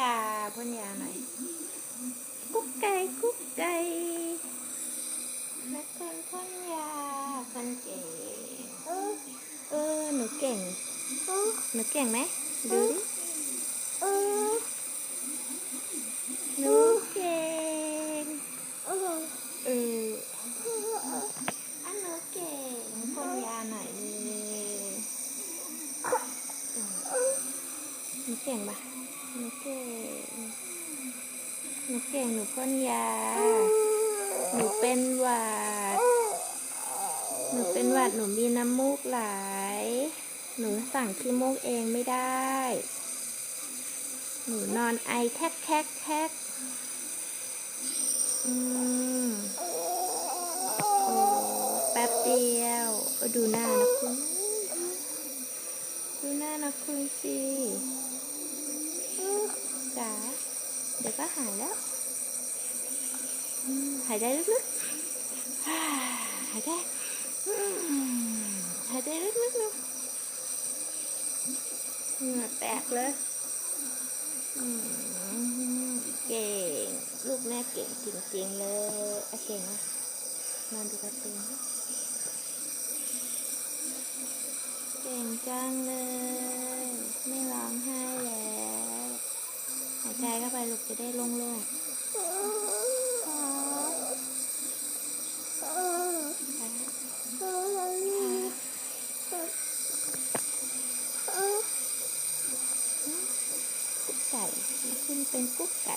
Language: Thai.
ยาพ่นยาหน่อยกุ๊กไก่กุ๊กไก่นักคนพ่นยาคนเก่งเออเออหนูเก่งหนูเก่งไหมดูดิหนูเก่งเอออันหนูเก่งพ่นยาหน่อยเลยหนูเก่งปะ หนูเก่งหนูเก่งหนูพ่นยา หนูเป็นหวัด หนูเป็นหวัดหนูมีน้ำมูกไหล หนูสั่งขี้มูกเองไม่ได้ หนูนอนไอแคกแคกแคกอืมโอ้แป๊บเดียวเออดูหน้านะคุณ ดูหน้านะคุณสิ จ๋าเดี๋ยวก็หายแล้ว หายใจลึกๆ หายใจหายใจลึกๆนะเหงื่อแตกเลยเก่ง ลูกแม่เก่งจริงๆเลยอเก่งอะนอนดูการ์ตูนเก่งจังเลย กายเข้าไปลูกจะได้โล่งๆไก่ขึ้นเป็นกุ๊กไก่